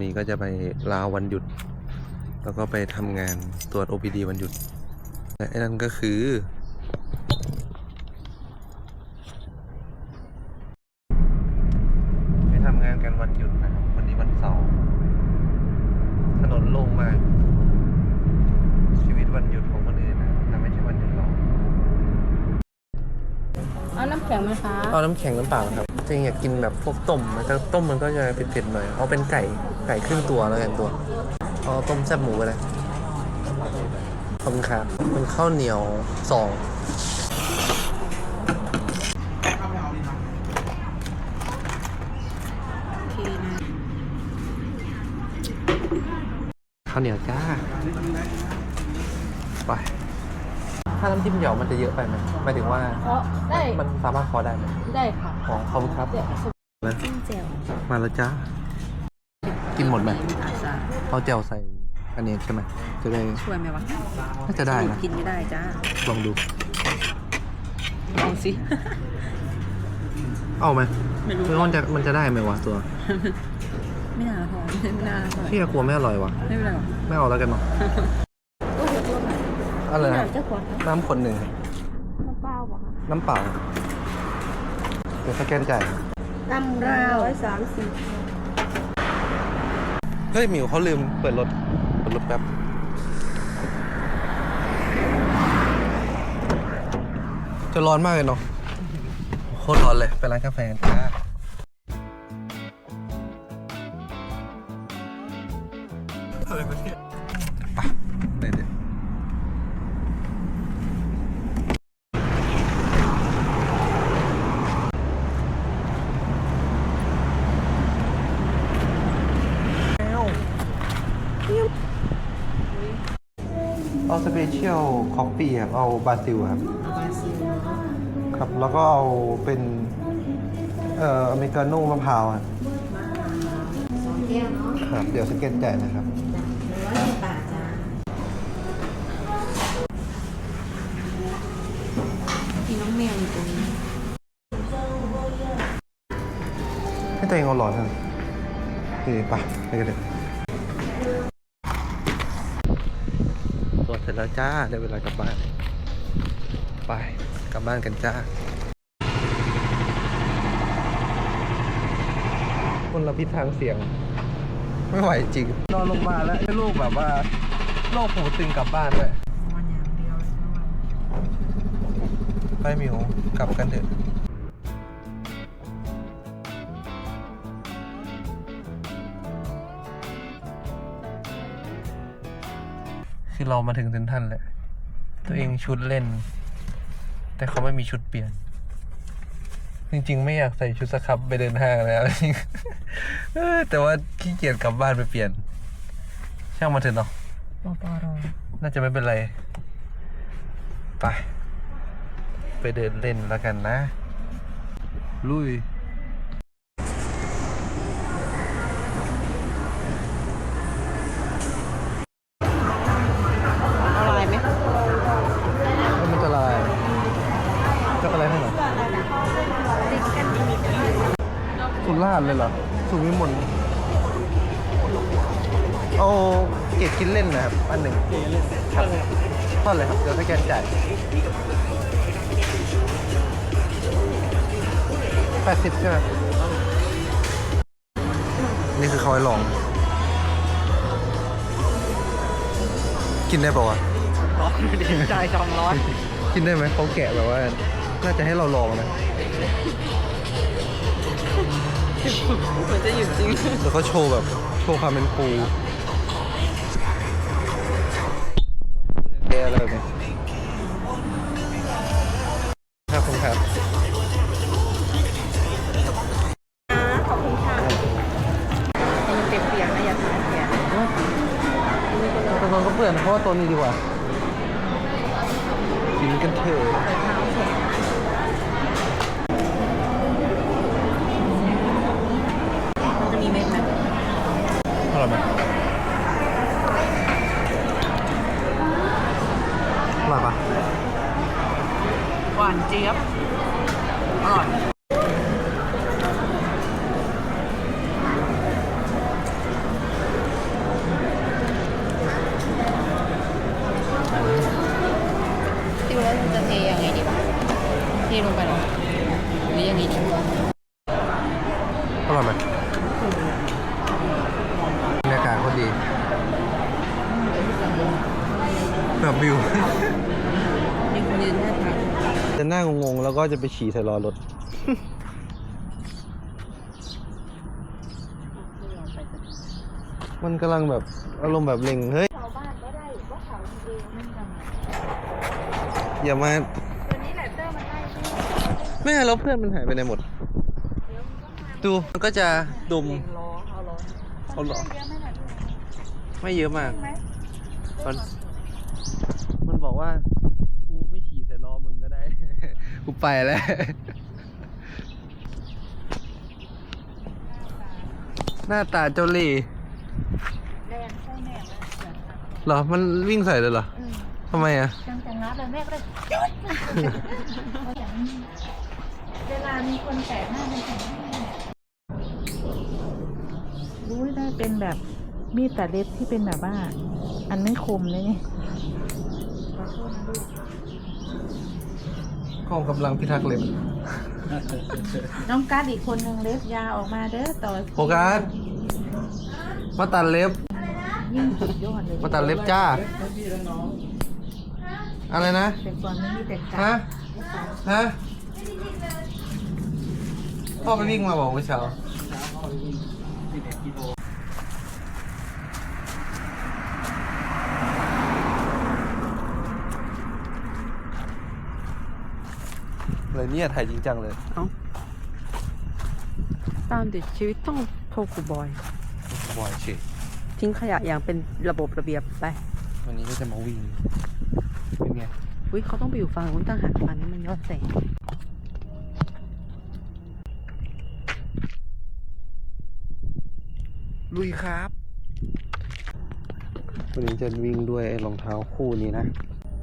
นี่ก็จะไปลาวันหยุด แล้วก็ไปทำงานตรวจ OPD วันหยุดและไอ้นั่นก็คือ ไปทำงานกันวันหยุดนะครับ วันนี้วันเสาร์ถนนโล่งมาก ชีวิตวันหยุดของคนอื่นนะแต่ไม่ใช่วันหยุดเรา เอาน้ำแข็งไหมคะ เอาน้ำแข็งน้ำเปล่าครับ จริงอยากกินแบบพวกต้มมันะต้มมันก็จะเผ็ดๆหน่อย เอาเป็นไก่ไก่ครึ่งตัวแล้วกันตัว เอาต้มแซ่บหมูไปเลยขอบคุณครับเป็นข้าวเหนียวสองข้าวเหนียวจ้า ไป ถ้าน้ำจิ้มเหยามันจะเยอะไปไหมหมายถึงว่าเพราะได้มันสามารถพอได้ไหมได้ค่ะอ๋อขอบคุณครับเดี๋ยวสุกนะจิ้มเจลมาแล้วจ้ากินหมดไหมจ้าเอาแจ่วใส่อันนี้ใช่ไหมจะได้ช่วยไหมวะน่าจะได้นะกินไม่ได้จ้าลองดูลองสิเอาไหมไม่รู้คือมันจะมันจะได้ไหมวะตัว ไม่น่าพอไม่น่าพอพี่กลัวไม่อร่อยวะไม่เป็นไรหรอกไม่เอาแล้วกันเนาะก็หัวตัวหน่ อยอะไรไม่นะน่าจะขวดนะน้ำคนหนึ่งน้ำเปล่าป่ะคะน้ำเปล่าเดี๋ยวสแกนจ่ายน้ำราวร้อยสามสิบเฮ้ยหมิวเขาลืมเปิดรถเปิดรถแป๊บจะร้อนมากเลยเนาะโคตรร้อนเลยไปร้านกาแฟกันจ้า เอาสเปเชียลคอฟฟี่ครับ เอาบราซิลครับบาซิลครับ แล้วก็เอาเป็นเอ่ออเมริกาโน่มะพร้าวครับสองแก้วเนาะครับ เดี๋ยวสแกนจ่ายนะครับ ร้อยสิบบาทจ้ามีน้องแมวอยู่ตรงนี้ให้ตัวเองเอาหลอดเถอะโอเคไปไปกันเลย ร็จแล้วจ้าได้เวลากลับบ้าน ไปกลับบ้านกันจ้า คนละพิษทางเสียง ไม่ไหวจริง นอนโรงพยาแล้วให้ลูกแบบว่าโรคหูตึงกลับบ้านด้วยมันอย่างเลยไปหมิวกลับกันเถอะ คือเรามาถึงเซนทรันแหละ ตัวเองชุดเล่น แต่เขาไม่มีชุดเปลี่ยน จริงๆ ไม่อยากใส่ชุดสครับไปเดินห้างเลยอะไรจริงเออแต่ว่าขี้เกียจกลับบ้านไปเปลี่ยน ช่างมาเถอะเนาะปอปอรอน่าจะไม่เป็นไร ไป ไปเดินเล่นแล้วกันนะ ลุย สุราษฎร์เลยเหรอสุวิมลเอาเก็บกินเล่นนะครับ อันหนึ่งครับทอดเลยครับ เดี๋ยวสแกนจ่ายแปดสิบใช่ไหมนี่คือเขาให้ลอง กินได้ป่าวะ ร้อนดิใจจอมร้อน กินได้ไหมเขาแกะแบบว่า น่าจะให้เราลองนะ เหมือนจะหยุดจริง แล้วก็โชว์แบบโชว์ความเป็นปูแกอะไรแบบนี้ครับคุณครับ ขอบคุณค่ะมันเปียกๆนะอย่าทานเปียกตรงนั้นก็เปื่อนเพราะว่าตัวนี้ดีกว่ากินกันเถอะ ร่อยไหมอร่อยปะหวานเจี๊ยบ อร่อย ติวแลาจะเทยังไงดีวะเทลงไปเลย มีคนยืนแค่ทางจะหน้างงๆแล้วก็จะไปฉี่ใส่ล้อรถ มันกำลังแบบอารมณ์แบบเล็งเฮ้ย ชาวบ้านก็ได้ว่าเขาเองไม่ทำอย่ามาตัวนี้แหละเตอร์มันไล่ที่แม่แล้วเพื่อนมันหายไปไหนหมดดูมันก็จะดุมเล็งล้อเอาล้อเอาเหรอ เยอะไหมล่ะไม่เยอะมากไหมมันมันบอก ว่า กูไม่ขี่ใส่ล้อมึงก็ได้ กูไปแล้ว หน้าตาเจ้าเล่ห์แรงใช่แม่ไหมเสือค่ะเหรอ มันวิ่งใส่เลยเหรออืมทำไมอะจังจังนัดเลยแม่ก็เลยหยุดเขาอย่างนี้เวลามีคนแปลกหน้าเป็นของแม่รู้ได้เป็นแบบมีดตัดเล็บที่เป็นแบบว่า อันไม่คมเลยนี่ข อโทษนะลูกกองกำลังพิทักษ์เล็บน้องการ์ดอีกคนนึงเล็บยาวออกมาเด้อต่อโฟกัสมาตัดเล็บ ยิ่งสุดยอดเลยมาตัดเล็บจ้า อะไรนะ แต่ก่อนมันมีแต่กัฮะดฮะ พ่อไปวิ่งมาบอกเมื่อเช้า เลยเนี่ยถ่ายจริงจังเลยตามติดชีวิตต้องโทรกูบอย บอยเฉยทิ้งขยะอย่างเป็นระบบระเบียบไป วันนี้ก็จะมาวิ่ง เป็นไง อุ้ยเขาต้องไปอยู่ฝั่งนู้นต่างหากฝั่งนี้มันยอดแสงลุยครับ วันนี้จะวิ่งด้วยรองเท้าคู่นี้นะ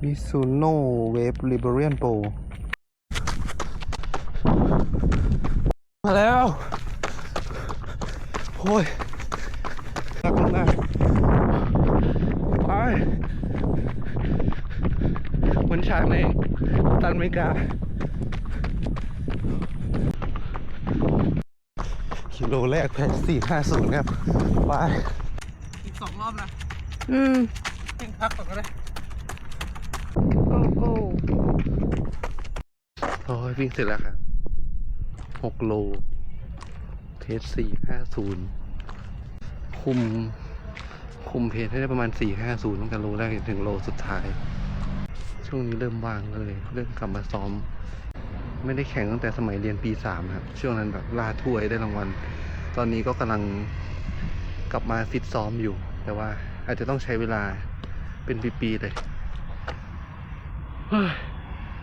Mizuno Wave Liberian Pro มาแล้วโอ้ยหนักมากไปเหมือนฉากในตันอเมริกากิโลแรกแพ้สี่ห้าศูนย์ครับ ไป อีกสองรอบนะ อืมเพ่งพักก่อนก็ได้โก้โก้โอ้ยวิ่งเสร็จแล้วครับ หกโลเพจสี่ห้าศูนย์คุม คุมเพจให้ได้ประมาณสี่ห้าศูนย์ตั้งแต่โลแรกจนถึงโลสุดท้าย ช่วงนี้เริ่มว่างเลย เริ่มกลับมาซ้อม ไม่ได้แข่งตั้งแต่สมัยเรียนปีสามครับ ช่วงนั้นแบบลาถ้วยได้รางวัล ตอนนี้ก็กำลังกลับมาฟิตซ้อมอยู่ แต่ว่าอาจจะต้องใช้เวลาเป็นปีๆเลยเฮ้ย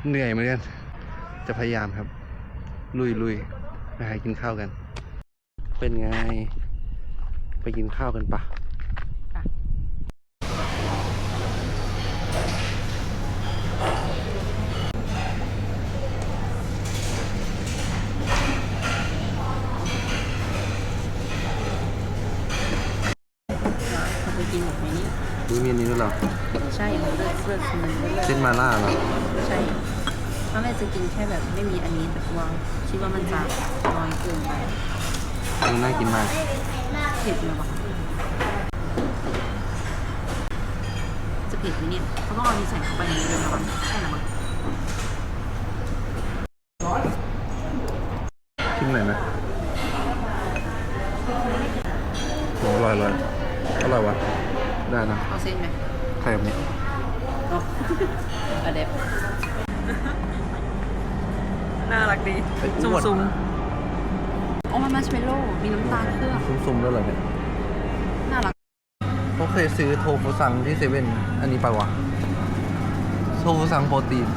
เหนื่อยเหมือนกัน จะพยายามครับ ลุยลุยไปหากินข้าวกัน เป็นไง ไปกินข้าวกันปะเขาไปกินหมดไหมเนี่ยนี่มีอันนี้ด้วยเหรอ ใช่เขาเลือกเลือกคนนึงเส้นมาล่าเหรอ ใช่ ตอนแรกจะกินแค่แบบไม่มีอันนี้แต่ว่าคิดว่ามันจะน้อยเกินไปมันน่ากินมากเผ็ดไหมวะจะเผ็ดไหมเนี่ยเขาต้องเอาอันนี้ใส่เข้าไปในนี้เลยนะวะใช่เหรอวะชิมหน่อยไหมโอ้อร่อยอร่อยอร่อยวะได้นะเอาเส้นไหมไข่แบบนี้เอาอะเด็บ น่ารักดีไข่ซุ่อ้วนมๆโอ้มันมาร์ชเมลโล่มีน้ำตาลเคลือบซุ่มๆแล้วเหรอเนี่ยน่ารักเขาเคยซื้อโทฟูซังที่เซเว่นอันนี้ไปะวะ โทฟูซังโปรตีน